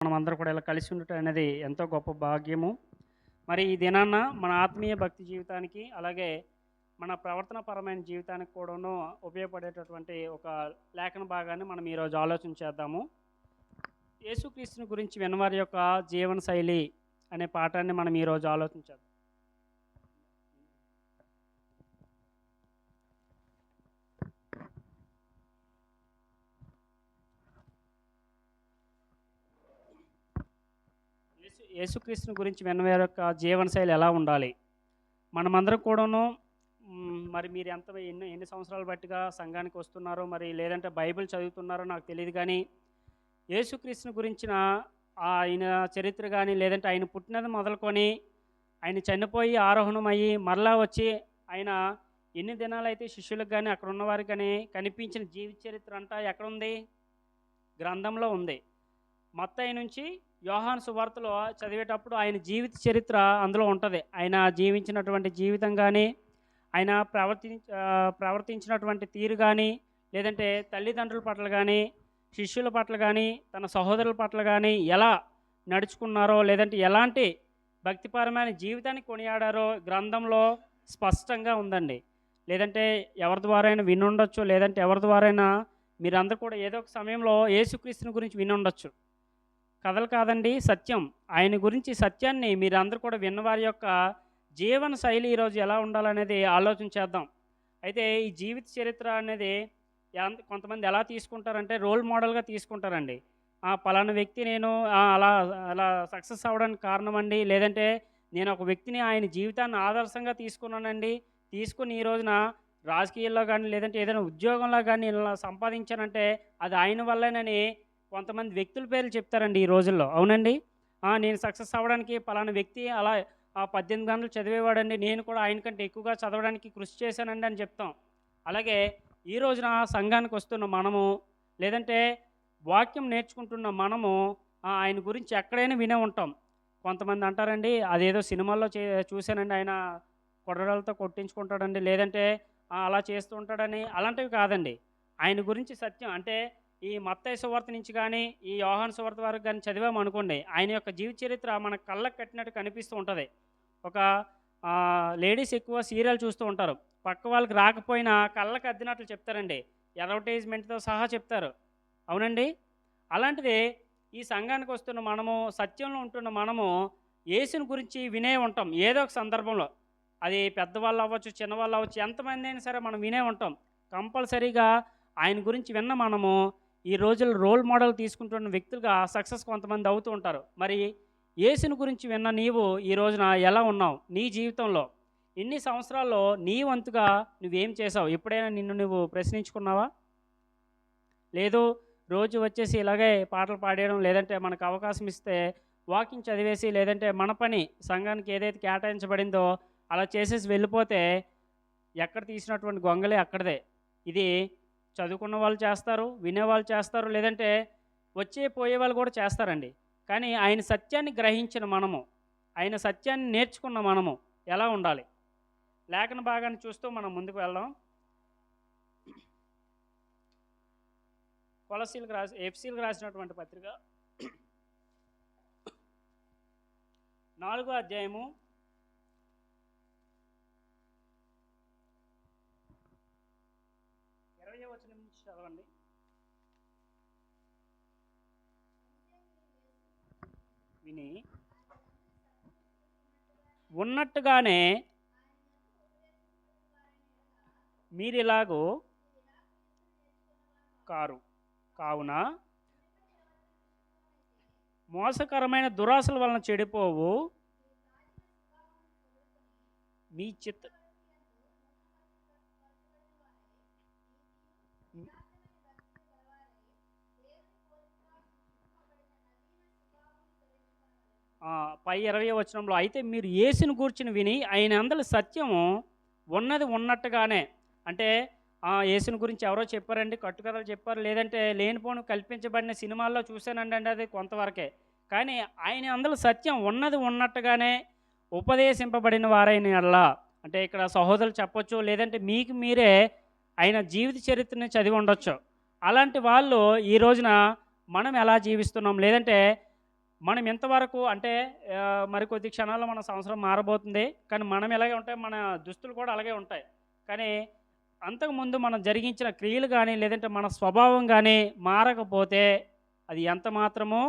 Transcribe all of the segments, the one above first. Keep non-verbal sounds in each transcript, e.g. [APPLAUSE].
మనం అందరూ కూడా ఇలా కలిసి ఉండటం అనేది ఎంతో గొప్ప భాగ్యము. మరి ఈ దినాన్న మన ఆత్మీయ భక్తి జీవితానికి అలాగే మన ప్రవర్తనపరమైన జీవితానికి కూడాను ఉపయోగపడేటటువంటి ఒక లేఖన భాగాన్ని మనం ఈరోజు ఆలోచన చేద్దాము. యేసుక్రీస్తుని గురించి వినవారి యొక్క జీవన శైలి అనే పాఠాన్ని మనం ఈరోజు ఆలోచించాం యేసుక్రీస్తుని గురించి విన్న యొక్క జీవనశైలి ఎలా ఉండాలి? మనమందరం కూడాను మరి మీరు ఎంత ఎన్ని ఎన్ని సంవత్సరాలు బట్టిగా సంఘానికి వస్తున్నారో మరి లేదంటే బైబిల్ చదువుతున్నారో నాకు తెలియదు కానీ యేసుక్రీస్తుని గురించిన ఆయన చరిత్ర కానీ లేదంటే ఆయన పుట్టినది మొదలుకొని ఆయన చనిపోయి ఆరోహణమయ్యి మరలా వచ్చి ఆయన ఎన్ని దినాలైతే శిష్యులకు కానీ అక్కడ ఉన్నవారికి కానీ కనిపించిన జీవిత చరిత్ర అంతా ఎక్కడుంది గ్రంథంలో ఉంది. మత్తయ్య నుంచి యోహాను సువార్తలో చదివేటప్పుడు ఆయన జీవిత చరిత్ర అందులో ఉంటుంది. ఆయన జీవించినటువంటి జీవితం కానీ ఆయన ప్రవర్తి ప్రవర్తించినటువంటి తీరు కానీ లేదంటే తల్లిదండ్రుల పట్ల కానీ శిష్యుల పట్ల కానీ తన సహోదరుల పట్ల కానీ ఎలా నడుచుకున్నారో లేదంటే ఎలాంటి భక్తిపరమైన జీవితాన్ని కొనియాడారో గ్రంథంలో స్పష్టంగా ఉందండి. లేదంటే ఎవరి ద్వారైనా వినుండొచ్చు లేదంటే ఎవరి ద్వారైనా మీరందరూ కూడా ఏదో ఒక సమయంలో యేసుక్రీస్తుని గురించి వినుండొచ్చు. కథలు కాదండి సత్యం. ఆయన గురించి సత్యాన్ని మీరందరూ కూడా విన్నవారి యొక్క జీవన శైలి ఈరోజు ఎలా ఉండాలనేది ఆలోచన చేద్దాం. అయితే ఈ జీవిత చరిత్ర అనేది కొంతమంది ఎలా తీసుకుంటారంటే రోల్ మోడల్గా తీసుకుంటారండి. ఆ పలానా వ్యక్తి నేను అలా అలా సక్సెస్ అవ్వడానికి కారణం అండి లేదంటే నేను ఒక వ్యక్తిని ఆయన జీవితాన్ని ఆదర్శంగా తీసుకున్నానండి తీసుకుని ఈ రోజున రాజకీయాల్లో కానీ లేదంటే ఏదైనా ఉద్యోగంలో కానీ ఇలా సంపాదించానంటే అది ఆయన వల్లేనని కొంతమంది వ్యక్తుల పేర్లు చెప్తారండి ఈ రోజుల్లో. అవునండి? నేను సక్సెస్ అవ్వడానికి పలానా వ్యక్తి అలా ఆ పద్దెనిమిది గంటలు చదివేవాడండి. నేను కూడా ఆయన కంటే ఎక్కువగా చదవడానికి కృషి చేశానండి అని చెప్తాం. అలాగే ఈ రోజున సంఘానికి వస్తున్న మనము లేదంటే వాక్యం నేర్చుకుంటున్న మనము ఆయన గురించి ఎక్కడైనా వినే ఉంటాం. కొంతమంది అంటారండి అదేదో సినిమాల్లో చే చూశానండి ఆయన కొడరాలతో కొట్టించుకుంటాడండి లేదంటే అలా చేస్తూ ఉంటాడని అలాంటివి కాదండి. ఆయన గురించి సత్యం అంటే ఈ మత్తయ్య సువార్త నుంచి కానీ ఈ యోహాన్ సువార్త వరకు కానీ చదివాము అనుకోండి ఆయన యొక్క జీవిత చరిత్ర మన కళ్ళకు కట్టినట్టు కనిపిస్తూ ఉంటుంది. ఒక లేడీస్ ఎక్కువ సీరియల్ చూస్తూ ఉంటారు. పక్క వాళ్ళకి రాకపోయినా కళ్ళకు అద్దినట్లు చెప్తారండి. అడ్వర్టైజ్మెంట్తో సహా చెప్తారు. అవునండి? అలాంటిది ఈ సంఘానికి వస్తున్న మనము సత్యంలో ఉంటున్న మనము యేసుని గురించి వినే ఉంటాం. ఏదో ఒక సందర్భంలో. అది పెద్దవాళ్ళు అవ్వచ్చు చిన్నవాళ్ళు అవ్వచ్చు ఎంతమంది అయినా సరే మనం వినే ఉంటాం. కంపల్సరీగా ఆయన గురించి విన్న మనము ఈ రోజుల్లో రోల్ మోడల్ తీసుకుంటున్న వ్యక్తులుగా సక్సెస్ కొంతమంది అవుతూ ఉంటారు. మరి యేసుని గురించి విన్న నీవు ఈ రోజున ఎలా ఉన్నావు? నీ జీవితంలో ఇన్ని సంవత్సరాల్లో నీ వంతుగా నువ్వేం చేసావు ఎప్పుడైనా నిన్ను నువ్వు ప్రశ్నించుకున్నావా? లేదు రోజు వచ్చేసి ఇలాగే పాటలు పాడేయడం లేదంటే మనకు అవకాశం ఇస్తే వాకింగ్ చదివేసి లేదంటే మన పని సంఘానికి ఏదైతే కేటాయించబడిందో అలా చేసేసి వెళ్ళిపోతే ఎక్కడ తీసినటువంటి గొంగలే అక్కడదే. ఇది చదువుకున్న వాళ్ళు చేస్తారు వినేవాళ్ళు చేస్తారు లేదంటే వచ్చే పోయే వాళ్ళు కూడా చేస్తారండి. కానీ ఆయన సత్యాన్ని గ్రహించిన మనము ఆయన సత్యాన్ని నేర్చుకున్న మనము ఎలా ఉండాలి? లేఖన భాగాన్ని చూస్తూ మనం ముందుకు వెళ్దాం. కొలసీలకు రాసి ఎఫ్సీలకు రాసినటువంటి పత్రిక. నాలుగో అధ్యాయము వచ్చిన నుంచి చదవండి. విని. ఉన్నట్టుగానే మీరు కారు. కావున మోసకరమైన దురాశల వలన చెడిపోవు. మీ చిత్త పై ఇరవై వచనంలో అయితే మీరు యేసుని కూర్చుని విని ఆయన అందరి సత్యము ఉన్నది ఉన్నట్టుగానే అంటే ఏసుని గురించి ఎవరో చెప్పారండి కట్టుకథలు చెప్పారు లేదంటే లేనిపోను కల్పించబడిన సినిమాల్లో చూశానండి అది కొంతవరకే. కానీ ఆయన అందరి సత్యం ఉన్నది ఉన్నట్టుగానే ఉపదేశింపబడిన వారైన అలా అంటే ఇక్కడ సహోదరులు చెప్పొచ్చు లేదంటే మీకు మీరే ఆయన జీవిత చరిత్రని చదివి ఉండొచ్చు. అలాంటి వాళ్ళు ఈ రోజున మనం ఎలా జీవిస్తున్నాం? లేదంటే మనం ఇంతవరకు అంటే మరికొద్ది క్షణాల్లో మన సంవత్సరం మారబోతుంది. కానీ మనం ఎలాగే ఉంటాయి మన దుస్తులు కూడా అలాగే ఉంటాయి. కానీ అంతకుముందు మనం జరిగించిన క్రియలు కానీ లేదంటే మన స్వభావం కానీ మారకపోతే అది ఎంత మాత్రమో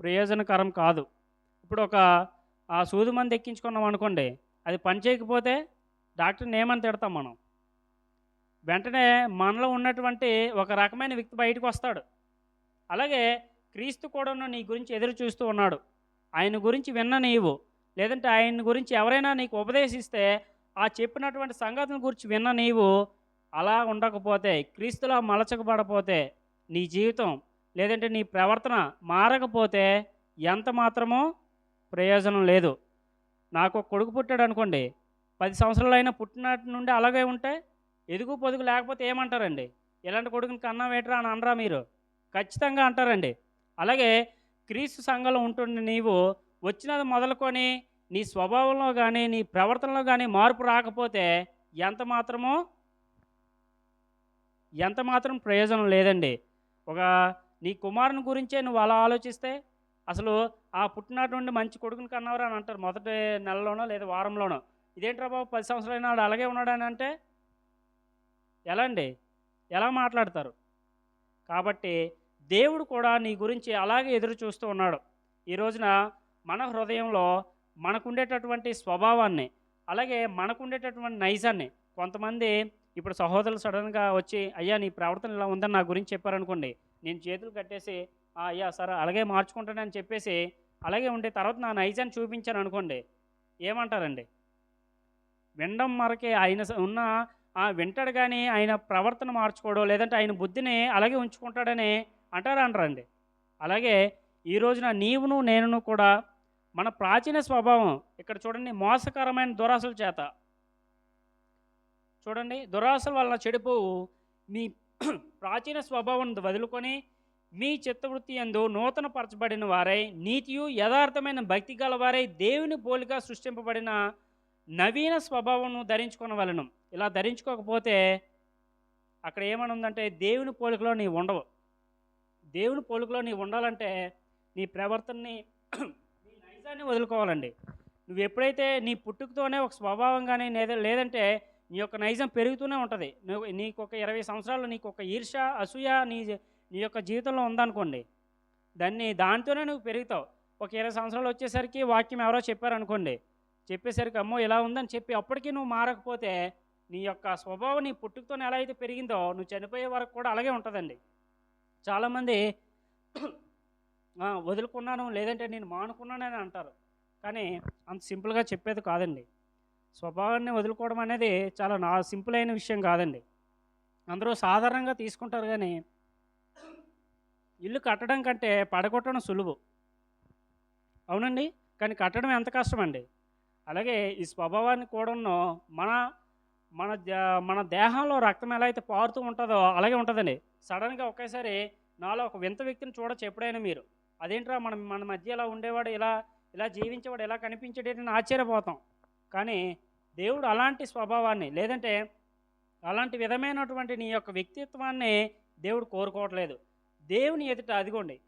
ప్రయోజనకరం కాదు. ఇప్పుడు ఒక ఆ సూది మంది ఎక్కించుకున్నాం అనుకోండి అది పని చేయకపోతే డాక్టర్ని ఏమని తిడతాం మనం? వెంటనే మనలో ఉన్నటువంటి ఒక రకమైన వ్యక్తి బయటకు వస్తాడు. అలాగే క్రీస్తు కూడా నీ గురించి ఎదురు చూస్తూ ఉన్నాడు. ఆయన గురించి విన్న నీవు లేదంటే ఆయన గురించి ఎవరైనా నీకు ఉపదేశిస్తే ఆ చెప్పినటువంటి సంగతిని గురించి విన్న నీవు అలా ఉండకపోతే క్రీస్తులా మలచకబడపోతే నీ జీవితం లేదంటే నీ ప్రవర్తన మారకపోతే ఎంత మాత్రమో ప్రయోజనం లేదు. నాకు కొడుకు పుట్టాడు అనుకోండి పది సంవత్సరాలైనా పుట్టినటి నుండి అలాగే ఉంటే ఎదుగు పొదుగు లేకపోతే ఏమంటారండి? ఇలాంటి కొడుకుని కన్నా వేటరా అని అనరా మీరు? ఖచ్చితంగా అంటారండి. అలాగే క్రీస్తు సంఘంలో ఉంటుండే నీవు వచ్చినది మొదలుకొని నీ స్వభావంలో కానీ నీ ప్రవర్తనలో కానీ మార్పు రాకపోతే ఎంత మాత్రమో ఎంత మాత్రం ప్రయోజనం లేదండి. ఒక నీ కుమారుని గురించే నువ్వు అలా ఆలోచిస్తే అసలు ఆ పుట్టినటువంటి మంచి కొడుకుని కన్నవరా అని అంటారు మొదటి నెలలోనో లేదా వారంలోనో. ఇదేంట్రా బాబు పది సంవత్సరాలైన వాడు అలాగే ఉన్నాడని అంటే ఎలా అండి? ఎలా మాట్లాడతారు? కాబట్టి దేవుడు కూడా నీ గురించి అలాగే ఎదురు చూస్తూ ఉన్నాడు. ఈ రోజున మన హృదయంలో మనకుండేటటువంటి స్వభావాన్ని అలాగే మనకుండేటటువంటి నైజాన్ని కొంతమంది ఇప్పుడు సహోదరులు సడన్గా వచ్చి అయ్యా నీ ప్రవర్తన ఇలా ఉందని నా గురించి చెప్పారనుకోండి నేను చేతులు కట్టేసి అయ్యా సరే అలాగే మార్చుకుంటానని చెప్పేసి అలాగే ఉండే తర్వాత నా నైజాన్ని చూపించాను అనుకోండి ఏమంటారండి? వినడం మరకే ఆయన స- ఉన్న ఆ వింటాడు కానీ ఆయన ప్రవర్తన మార్చుకోవడం లేదంటే ఆయన బుద్ధిని అలాగే ఉంచుకుంటాడని అంటారా అంటారండి అలాగే ఈ రోజున నీవును నేనును కూడా మన ప్రాచీన స్వభావం ఇక్కడ చూడండి మోసకరమైన దురాశల చేత. చూడండి దురాశల వలన చెడిపోవు. మీ ప్రాచీన స్వభావం వదులుకొని మీ చిత్తవృత్తి ఎందు నూతన పరచబడిన వారై నీతియు యథార్థమైన భక్తి గల వారై దేవుని పోలిక సృష్టింపబడిన నవీన స్వభావం వలనం ఇలా ధరించుకోకపోతే అక్కడ ఏమనుందంటే దేవుని పోలికలో నీవు ఉండవు. దేవుని పోలుకలో నీవు ఉండాలంటే నీ ప్రవర్తనని నీ నైజాన్ని వదులుకోవాలండి. నువ్వు ఎప్పుడైతే నీ పుట్టుకతోనే ఒక స్వభావంగానే లేదా లేదంటే నీ యొక్క నైజం పెరుగుతూనే ఉంటుంది. నువ్వు నీకు ఒక ఇరవై సంవత్సరాలు నీకు ఒక ఈర్ష అసూయ నీ నీ యొక్క జీవితంలో ఉందనుకోండి దాన్ని దాంతోనే నువ్వు పెరుగుతావు. ఒక ఇరవై సంవత్సరాలు వచ్చేసరికి వాక్యం ఎవరో చెప్పారనుకోండి చెప్పేసరికి అమ్మో ఇలా ఉందని చెప్పి అప్పటికీ నువ్వు మారకపోతే నీ యొక్క స్వభావం నీ పుట్టుకతోనే ఎలా అయితే పెరిగిందో నువ్వు చనిపోయే వరకు కూడా అలాగే ఉంటుందండి. చాలామంది వదులుకున్నాను లేదంటే నేను మానుకున్నానని అంటారు. కానీ అంత సింపుల్గా చెప్పేది కాదండి. స్వభావాన్ని వదులుకోవడం అనేది చాలా నా సింపుల్ అయిన విషయం కాదండి. అందరూ సాధారణంగా తీసుకుంటారు కానీ ఇల్లు కట్టడం కంటే పడగొట్టడం సులువు. అవునండి? కానీ కట్టడం ఎంత కష్టమండి? అలాగే ఈ స్వభావాన్ని కూడా మన మన మన దేహంలో రక్తం ఎలా అయితే పారుతూ ఉంటుందో అలాగే ఉంటుందండి. సడన్గా ఒకేసారి నాలో ఒక వింత వ్యక్తిని చూడొచ్చు ఎప్పుడైనా మీరు. అదేంట్రా మనం మన మధ్య ఇలా ఉండేవాడు ఇలా ఇలా జీవించేవాడు ఎలా కనిపించేటని ఆశ్చర్యపోతాం. కానీ దేవుడు అలాంటి స్వభావాన్ని లేదంటే అలాంటి విధమైనటువంటి నీ యొక్క వ్యక్తిత్వాన్ని దేవుడు కోరుకోవట్లేదు. దేవుని ఎదుట అదిగోండి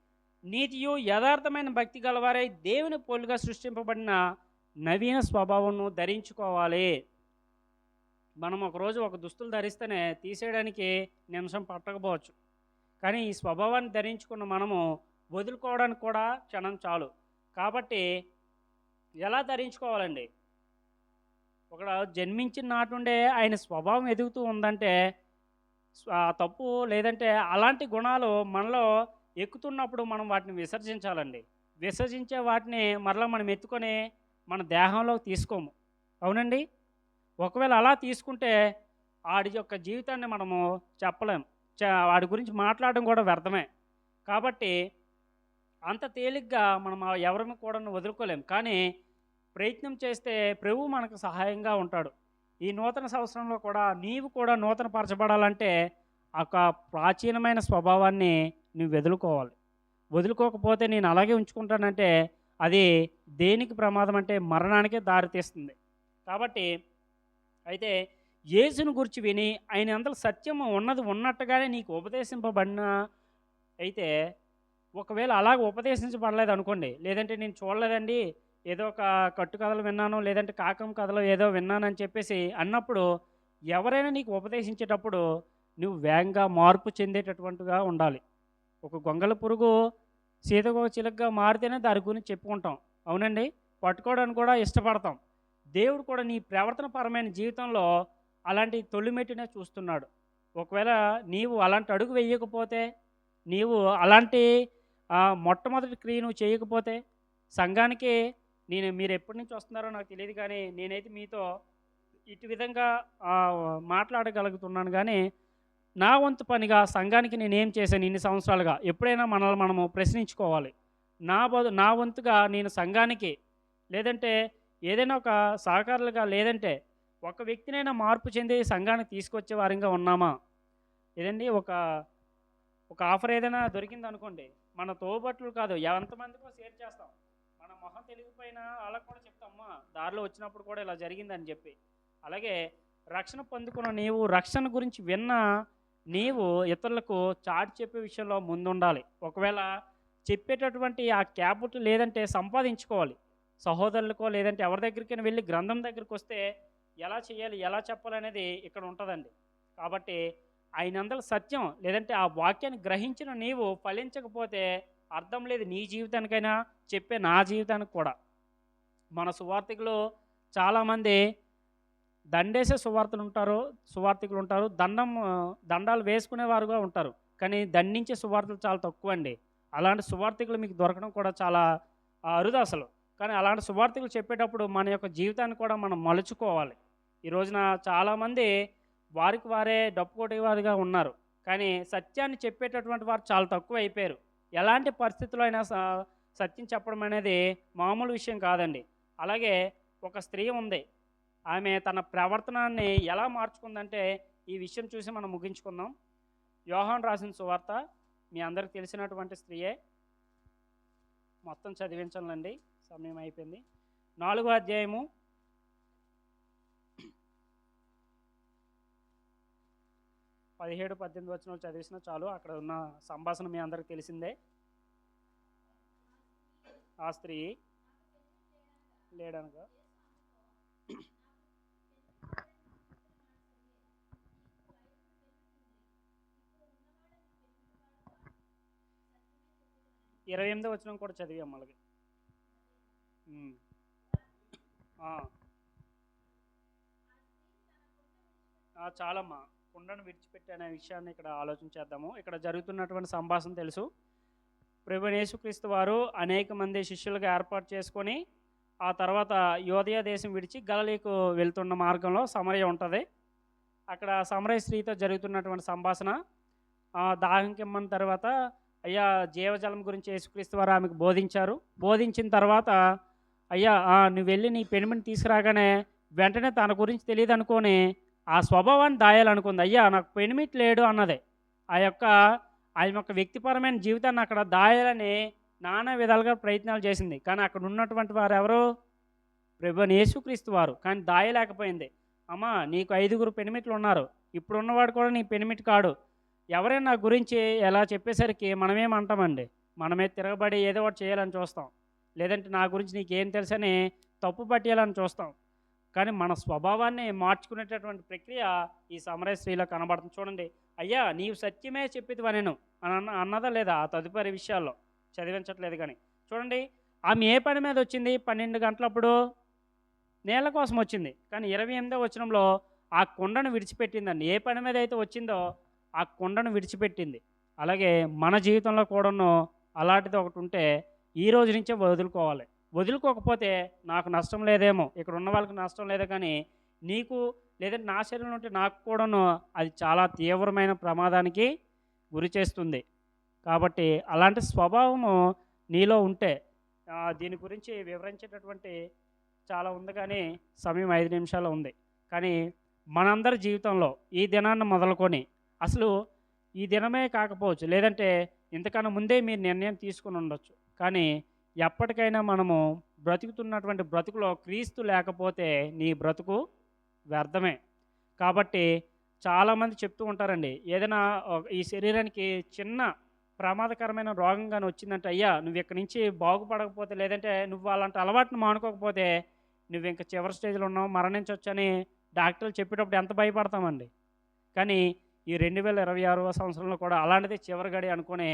నీతియు యథార్థమైన భక్తి గలవారై దేవుని పోలుగా సృష్టింపబడిన నవీన స్వభావంను ధరించుకోవాలి. మనం ఒకరోజు ఒక దుస్తులు ధరిస్తేనే తీసేయడానికి నిమిషం పట్టకపోవచ్చు. కానీ ఈ స్వభావాన్ని ధరించుకున్న మనము వదులుకోవడానికి కూడా క్షణం చాలు. కాబట్టి ఎలా ధరించుకోవాలండి? ఒక జన్మించిన నాటుండే ఆయన స్వభావం ఎదుగుతూ ఉందంటే తప్పు లేదంటే అలాంటి గుణాలు మనలో ఎక్కుతున్నప్పుడు మనం వాటిని విసర్జించాలండి. విసర్జించే వాటిని మరలా మనం ఎత్తుకొని మన దేహంలోకి తీసుకోము. అవునండి? ఒకవేళ అలా తీసుకుంటే వాడి యొక్క జీవితాన్ని మనము చెప్పలేం. చ- వాడి గురించి మాట్లాడడం కూడా వ్యర్థమే. కాబట్టి అంత తేలిగ్గా మనం ఎవరిని కూడా వదులుకోలేం. కానీ ప్రయత్నం చేస్తే ప్రభు మనకు సహాయంగా ఉంటాడు. ఈ నూతన సంవత్సరంలో కూడా నీవు కూడా నూతన పరచబడాలంటే ఒక ప్రాచీనమైన స్వభావాన్ని నువ్వు వదులుకోవాలి. వదులుకోకపోతే నేను అలాగే ఉంచుకుంటానంటే అది దేనికి ప్రమాదం అంటే మరణానికే దారితీస్తుంది. కాబట్టి అయితే యేసును గురించి విని ఆయన అంతలో సత్యము ఉన్నది ఉన్నట్టుగానే నీకు ఉపదేశింపబడిన అయితే ఒకవేళ అలాగ ఉపదేశించబడలేదు అనుకోండి లేదంటే నేను చూడలేదండి ఏదో ఒక కట్టు కథలు విన్నాను లేదంటే కాకం కథలు ఏదో విన్నానని చెప్పేసి అన్నప్పుడు ఎవరైనా నీకు ఉపదేశించేటప్పుడు నువ్వు వేగంగా మార్పు చెందేటటువంటిగా ఉండాలి. ఒక గొంగళ పురుగు సీతగో చిలుకగా మారితేనే దాని గురించి చెప్పుకుంటాం. అవునండి? పట్టుకోవడానికి కూడా ఇష్టపడతాం. దేవుడు కూడా నీ ప్రవర్తనపరమైన జీవితంలో అలాంటి తొలిమెట్టునే చూస్తున్నాడు. ఒకవేళ నీవు అలాంటి అడుగు వేయకపోతే నీవు అలాంటి మొట్టమొదటి క్రియ నువ్వు చేయకపోతే సంఘానికి నేను మీరు ఎప్పటి నుంచి వస్తున్నారో నాకు తెలియదు కానీ నేనైతే మీతో ఇటు విధంగా మాట్లాడగలుగుతున్నాను కానీ నా వంతు పనిగా సంఘానికి నేను ఏం చేశాను ఇన్ని సంవత్సరాలుగా? ఎప్పుడైనా మనల్ని మనము ప్రశ్నించుకోవాలి. నా బదు నా వంతుగా నేను సంఘానికి లేదంటే ఏదైనా ఒక సహకారులుగా లేదంటే ఒక వ్యక్తినైనా మార్పు చెంది సంఘానికి తీసుకొచ్చే వారంగా ఉన్నామా? ఏదండి ఒక ఒక ఆఫర్ ఏదైనా దొరికింది అనుకోండి మన తోబట్లు కాదు ఎంతమందికో షేర్ చేస్తాం. మన మొహం తెలిగిపోయినా వాళ్ళకు కూడా చెప్తామ్మా దారిలో వచ్చినప్పుడు కూడా ఇలా జరిగిందని చెప్పి. అలాగే రక్షణ పొందుకున్న నీవు రక్షణ గురించి విన్న నీవు ఇతరులకు చాటి చెప్పే విషయంలో ముందుండాలి. ఒకవేళ చెప్పేటటువంటి ఆ క్యాపిటల్ లేదంటే సంపాదించుకోవాలి. సహోదరులకో లేదంటే ఎవరి దగ్గరికైనా వెళ్ళి గ్రంథం దగ్గరికి వస్తే ఎలా చేయాలి ఎలా చెప్పాలనేది ఇక్కడ ఉంటుందండి. కాబట్టి ఆయనందల సత్యం లేదంటే ఆ వాక్యాన్ని గ్రహించిన నీవు ఫలించకపోతే అర్థం లేదు నీ జీవితానికైనా చెప్పే నా జీవితానికి కూడా. మన సువార్థికులు చాలామంది దండేసే సువార్తలు ఉంటారు సువార్థికులు ఉంటారు దండం దండాలు వేసుకునేవారుగా ఉంటారు. కానీ దండించే సువార్తలు చాలా తక్కువ అండి అలాంటి సువార్థికులు మీకు దొరకడం కూడా చాలా అరుదు అసలు. కానీ అలాంటి సువార్థికులు చెప్పేటప్పుడు మన యొక్క జీవితాన్ని కూడా మనం మలుచుకోవాలి. ఈ రోజున చాలామంది వారికి వారే డప్పు కొట్టేవారుగా ఉన్నారు. కానీ సత్యాన్ని చెప్పేటటువంటి వారు చాలా తక్కువ అయిపోయారు ఎలాంటి పరిస్థితుల్లో అయినా స- సత్యం చెప్పడం అనేది మామూలు విషయం కాదండి. అలాగే ఒక స్త్రీ ఉంది. ఆమె తన ప్రవర్తనాన్ని ఎలా మార్చుకుందంటే ఈ విషయం చూసి మనం ముగించుకుందాం. యోహాన్ రాసిన సువార్త మీ అందరికి తెలిసినటువంటి స్త్రీయే. మొత్తం చదివించాలండి సమయం అయిపోయింది. నాలుగో అధ్యాయము. పదిహేడు పద్దెనిమిది వచ్చిన చదివిసిన చాలు. అక్కడ ఉన్న సంభాషణ మీ అందరికి తెలిసిందే. ఆ స్త్రీ లేడనగా ఇరవై ఎనిమిదో వచ్చిన కూడా చదివాం మళ్ళీ. చాలమ్మా. కుండను విడిచిపెట్టనే విషయాన్ని ఇక్కడ ఆలోచించేద్దాము ఇక్కడ జరుగుతున్నటువంటి సంభాషణ తెలుసు. ప్రభు యేసుక్రీస్తు వారు అనేక మంది శిష్యులుగా ఏర్పాటు చేసుకొని ఆ తర్వాత యోధయ దేశం విడిచి గలలీకు వెళ్తున్న మార్గంలో సమరయ ఉంటుంది. అక్కడ సమరయ స్త్రీతో జరుగుతున్నటువంటి సంభాషణ ఆ, దాహం తర్వాత అయ్యా జీవజలం గురించి యేసుక్రీస్తు వారు ఆమెకు బోధించారు. బోధించిన తర్వాత అయ్యా ఆ, నువ్వు వెళ్ళి నీ పెనిమిని తీసుకురాగానే వెంటనే తన గురించి తెలియదు అనుకొని ఆ స్వభావాన్ని దాయాలనుకుంది. అయ్యా నాకు పెనిమిట్ లేడు అన్నదే. ఆ యొక్క ఆయన యొక్క వ్యక్తిపరమైన జీవితాన్ని అక్కడ దాయాలని నానా విధాలుగా ప్రయత్నాలు చేసింది. కానీ అక్కడ ఉన్నటువంటి వారు ఎవరు? ప్రభు యేసుక్రీస్తు వారు. కానీ దాయలేకపోయింది. అమ్మా నీకు ఐదుగురు పెనిమిట్లు ఉన్నారు. ఇప్పుడు ఉన్నవాడు కూడా నీ పెనిమిట్ కాడు. ఎవరైనా గురించి ఎలా చెప్పేసరికి మనమేమంటామండి మనమే తిరగబడి ఏదో ఒకటి చేయాలని చూస్తాం. లేదంటే నా గురించి నీకేం తెలుసని తప్పు పట్టేయాలని చూస్తాం. కానీ మన స్వభావాన్ని మార్చుకునేటటువంటి ప్రక్రియ ఈ సమరయ స్త్రీలో కనబడుతుంది చూడండి. అయ్యా నీవు సత్యమే చెప్పేది నేను? అని అన్న అన్నదా లేదా ఆ తదుపరి విషయాల్లో? చదివించట్లేదు కానీ. చూడండి ఆమె ఏ పని మీద వచ్చింది? పన్నెండు గంటలప్పుడు నేల కోసం వచ్చింది. కానీ ఇరవై ఎనిమిదో వచనంలో ఆ కుండను విడిచిపెట్టిందండి. ఏ పని మీద అయితే వచ్చిందో ఆ కుండను విడిచిపెట్టింది. అలాగే మన జీవితంలో కూడాను అలాంటిది ఒకటి ఉంటే ఈ రోజు నుంచే వదులుకోవాలి. వదులుకోకపోతే నాకు నష్టం లేదేమో ఇక్కడ ఉన్న వాళ్ళకి నష్టం లేదు కానీ నీకు లేదంటే నా శరీరంలో ఉంటే నాకు కూడాను అది చాలా తీవ్రమైన ప్రమాదానికి గురి చేస్తుంది. కాబట్టి అలాంటి స్వభావము నీలో ఉంటే దీని గురించి వివరించేటటువంటి చాలా ఉంది కానీ సమయం ఐదు నిమిషాలు ఉంది. కానీ మనందరి జీవితంలో ఈ దినాన్ని మొదలుకొని అసలు ఈ దినమే కాకపోవచ్చు. లేదంటే ఇంతకన్నా ముందే మీరు నిర్ణయం తీసుకుని ఉండొచ్చు. కానీ ఎప్పటికైనా మనము బ్రతుకుతున్నటువంటి బ్రతుకులో క్రీస్తు లేకపోతే నీ బ్రతుకు వ్యర్థమే. కాబట్టి చాలామంది చెప్తూ ఉంటారండి ఏదైనా ఈ శరీరానికి చిన్న ప్రమాదకరమైన రోగం కానీ వచ్చిందంటే అయ్యా నువ్వు ఇక్కడి నుంచి బాగుపడకపోతే లేదంటే నువ్వు అలాంటి అలవాటును మానుకోకపోతే నువ్వు ఇంకా చివరి స్టేజ్లో ఉన్నావు మరణించవచ్చని డాక్టర్లు చెప్పేటప్పుడు ఎంత భయపడతామండి? కానీ ఈ రెండు వేల ఇరవై ఆరవ సంవత్సరంలో కూడా అలాంటిది చివరి గడి అనుకొని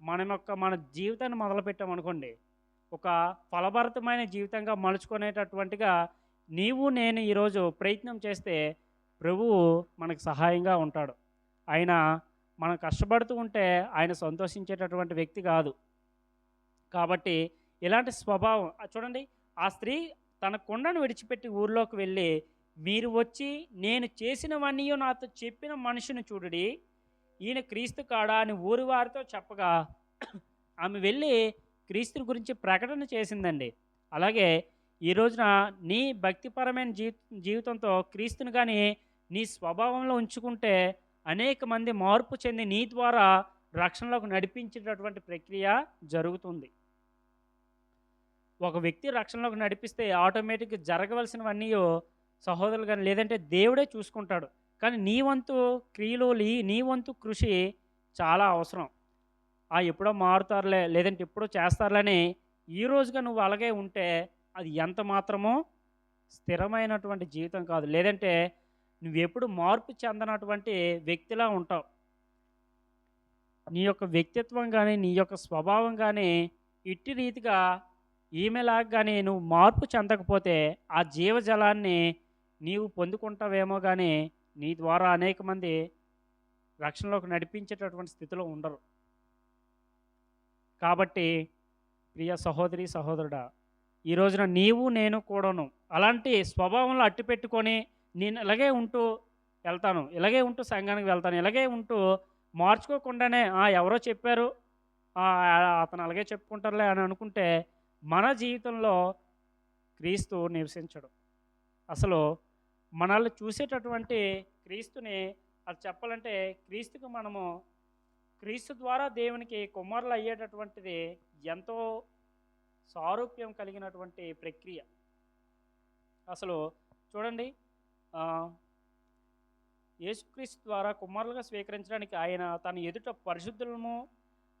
మనం యొక్క మన జీవితాన్ని మొదలుపెట్టామనుకోండి ఒక ఫలభరితమైన జీవితంగా మలుచుకునేటటువంటిగా నీవు నేను ఈరోజు ప్రయత్నం చేస్తే ప్రభువు మనకు సహాయంగా ఉంటాడు. ఆయన మనం కష్టపడుతూ ఉంటే ఆయన సంతోషించేటటువంటి వ్యక్తి కాదు. కాబట్టి ఇలాంటి స్వభావం చూడండి ఆ స్త్రీ తన కొండను విడిచిపెట్టి ఊర్లోకి వెళ్ళి మీరు వచ్చి నేను చేసినవన్నీ నాతో చెప్పిన మనిషిని చూడుడి. ఈయన క్రీస్తు కాడా అని ఊరి వారితో చెప్పగా [CLEARS THROAT] ఆమె వెళ్ళి క్రీస్తు గురించి ప్రకటన చేసిందండి. అలాగే ఈ రోజున నీ భక్తిపరమైన జీ జీవితంతో క్రీస్తుని కానీ నీ స్వభావంలో ఉంచుకుంటే అనేక మంది మార్పు చెంది నీ ద్వారా రక్షణలోకి నడిపించేటటువంటి ప్రక్రియ జరుగుతుంది. ఒక వ్యక్తి రక్షణలోకి నడిపిస్తే ఆటోమేటిక్గా జరగవలసినవన్నీ సహోదరులు కానీ లేదంటే దేవుడే చూసుకుంటాడు. కానీ నీ వంతు క్రియలు నీ వంతు కృషి చాలా అవసరం. ఆ ఎప్పుడో మారుతారులే లేదంటే ఎప్పుడో చేస్తారులని ఈ రోజుగా నువ్వు అలాగే ఉంటే అది ఎంత మాత్రమో స్థిరమైనటువంటి జీవితం కాదు. లేదంటే నువ్వు ఎప్పుడు మార్పు చెందనటువంటి వ్యక్తిలా ఉంటావు. నీ యొక్క వ్యక్తిత్వం కానీ నీ యొక్క స్వభావం కానీ ఇట్టి రీతిగా ఈమెలాగా కానీ నువ్వు మార్పు చెందకపోతే ఆ జీవజలాన్ని నీవు పొందుకుంటావేమో కానీ నీ ద్వారా అనేక మంది రక్షణలోకి నడిపించేటటువంటి స్థితిలో ఉండరు. కాబట్టి ప్రియ సహోదరి సహోదరుడా ఈ రోజున నీవు నేను కూడాను అలాంటి స్వభావంలో అట్టిపెట్టుకొని నేను ఇలాగే ఉంటూ వెళ్తాను ఇలాగే ఉంటూ సంఘానికి వెళ్తాను ఇలాగే ఉంటూ మార్చుకోకుండానే ఎవరో చెప్పారు అతను అలాగే చెప్పుకుంటారులే అని అనుకుంటే మన జీవితంలో క్రీస్తు నివసించడు. అసలు మనల్ని చూసేటటువంటి క్రీస్తుని అది చెప్పాలంటే క్రీస్తుకు మనము క్రీస్తు ద్వారా దేవునికి కుమారులు అయ్యేటటువంటిది ఎంతో సారూప్యం కలిగినటువంటి ప్రక్రియ. అసలు చూడండి యేసుక్రీస్తు ద్వారా కుమారులుగా స్వీకరించడానికి ఆయన తన ఎదుట పరిశుద్ధులము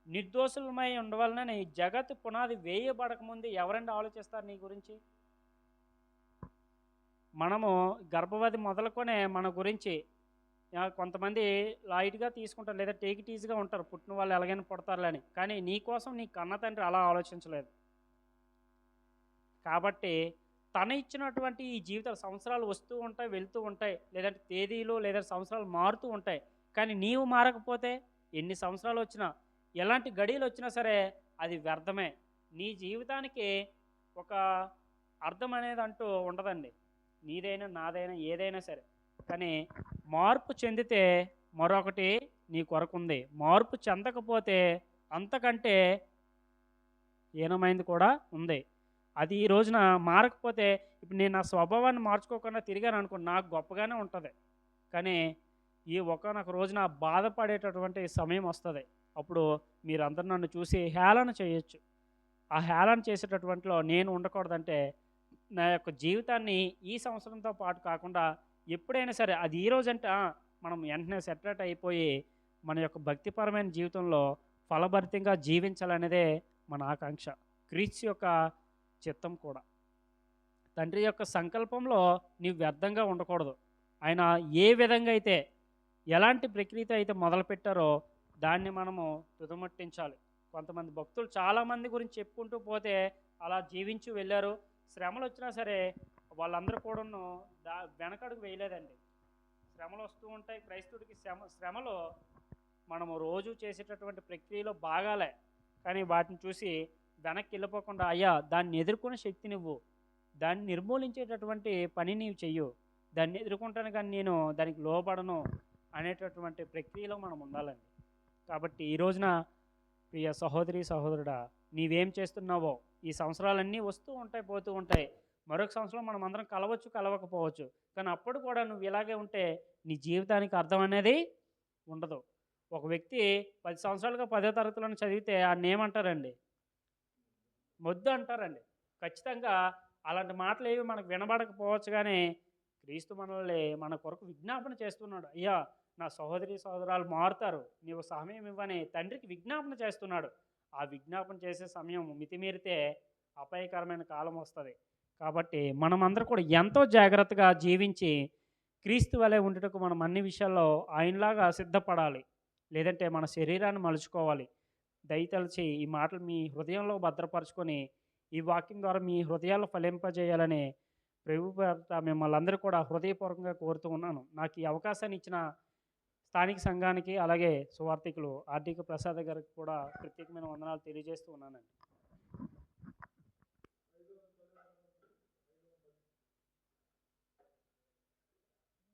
నిర్దోషులమై ఉండవలనని జగత్ పునాది వేయబడకముందు ఎవరండి ఆలోచిస్తారు నీ గురించి? మనము గర్భవతి మొదలుకొనే మన గురించి కొంతమంది లైట్గా తీసుకుంటారు లేదా టేక్ ఈజీగా ఉంటారు. పుట్టిన వాళ్ళు ఎలాగైనా పుడతారులని కానీ నీ కోసం నీ కన్న తండ్రి అలా ఆలోచించలేదు. కాబట్టి తన ఇచ్చినటువంటి ఈ జీవిత సంవత్సరాలు వస్తూ ఉంటాయి వెళ్తూ ఉంటాయి లేదంటే తేదీలు లేదా సంవత్సరాలు మారుతూ ఉంటాయి. కానీ నీవు మారకపోతే ఎన్ని సంవత్సరాలు వచ్చినా ఎలాంటి గడియలు వచ్చినా సరే అది వ్యర్థమే. నీ జీవితానికి ఒక అర్థం అనేది అంటూ ఉండదండి. నీదైనా నాదైనా ఏదైనా సరే. కానీ మార్పు చెందితే మరొకటి నీ కొరకుంది మార్పు చెందకపోతే అంతకంటే హీనమైంది కూడా ఉంది. అది ఈ రోజున మారకపోతే ఇప్పుడు నేను నా స్వభావాన్ని మార్చుకోకుండా తిరిగాను అనుకో నాకు గొప్పగానే ఉంటుంది. కానీ ఈ ఒకనొక రోజున బాధపడేటటువంటి సమయం వస్తుంది. అప్పుడు మీరందరూ నన్ను చూసి హేళన చేయొచ్చు. ఆ హేళన చేసేటటువంటిలో నేను ఉండకూడదంటే నా యొక్క జీవితాన్ని ఈ సంవత్సరంతో పాటు కాకుండా ఎప్పుడైనా సరే అది ఈ రోజంటే మనం వెంటనే సెటరేట్ అయిపోయి మన యొక్క భక్తిపరమైన జీవితంలో ఫలభరితంగా జీవించాలనేదే మన ఆకాంక్ష. క్రీస్తు యొక్క చిత్తం కూడా. తండ్రి యొక్క సంకల్పంలో నీవు వ్యర్థంగా ఉండకూడదు. ఆయన ఏ విధంగా అయితే ఎలాంటి ప్రక్రియతో అయితే మొదలుపెట్టారో దాన్ని మనము తుదముట్టించాలి కొంతమంది భక్తులు చాలామంది గురించి చెప్పుకుంటూ పోతే అలా జీవించి వెళ్ళారు. శ్రమలు వచ్చినా సరే వాళ్ళందరూ కూడాను దా వెనకడుగు వేయలేదండి. శ్రమలు వస్తూ ఉంటాయి. క్రైస్తవుడికి శ్రమ శ్రమలు మనము రోజు చేసేటటువంటి ప్రక్రియలో భాగాలే. కానీ వాటిని చూసి వెనక్కి వెళ్ళిపోకుండా అయ్యా దాన్ని ఎదుర్కొనే శక్తి నువ్వు దాన్ని నిర్మూలించేటటువంటి పని నీవు చెయ్యు. దాన్ని ఎదుర్కొంటాను కానీ నేను దానికి లోపడను అనేటటువంటి ప్రక్రియలో మనం ఉండాలండి. కాబట్టి ఈ రోజున ప్రియ సహోదరి సహోదరుడా నీవేం చేస్తున్నావో ఈ సంవత్సరాలన్నీ వస్తూ ఉంటాయి పోతూ ఉంటాయి. మరొక సంవత్సరం మనం అందరం కలవచ్చు కలవకపోవచ్చు. కానీ అప్పుడు కూడా నువ్వు ఇలాగే ఉంటే నీ జీవితానికి అర్థం అనేది ఉండదు. ఒక వ్యక్తి పది సంవత్సరాలుగా పదో తరగతిలో చదివితే ఆయన ఏమంటారండి? మొద్దు అంటారండి. ఖచ్చితంగా అలాంటి మాటలు ఏవి మనకు వినబడకపోవచ్చు కానీ క్రీస్తు మనల్ని మన కొరకు విజ్ఞాపన చేస్తున్నాడు. అయ్యా నా సహోదరి సహోదరాలు మారుతారు. నీవు సమయం ఇవ్వని తండ్రికి విజ్ఞాపన చేస్తున్నాడు. ఆ విజ్ఞాపన చేసే సమయం మితిమీరితే అపాయకరమైన కాలం వస్తుంది. కాబట్టి మనమందరూ కూడా ఎంతో జాగ్రత్తగా జీవించి క్రీస్తు వలె ఉండుటకు మనం అన్ని విషయాల్లో ఆయనలాగా సిద్ధపడాలి. లేదంటే మన శరీరాన్ని మలుచుకోవాలి. దయతలిచి ఈ మాటలు మీ హృదయంలో భద్రపరచుకొని ఈ వాక్యం ద్వారా మీ హృదయాలు ఫలింపజేయాలని ప్రభు మిమ్మల్ని అందరూ కూడా హృదయపూర్వకంగా కోరుతూ ఉన్నాను. నాకు ఈ అవకాశాన్ని ఇచ్చిన స్థానిక సంఘానికి అలాగే సువార్థికులు ఆర్థిక ప్రసాద్ గారికి కూడా ప్రత్యేకమైన వందనాలు తెలియజేస్తూ ఉన్నానండి.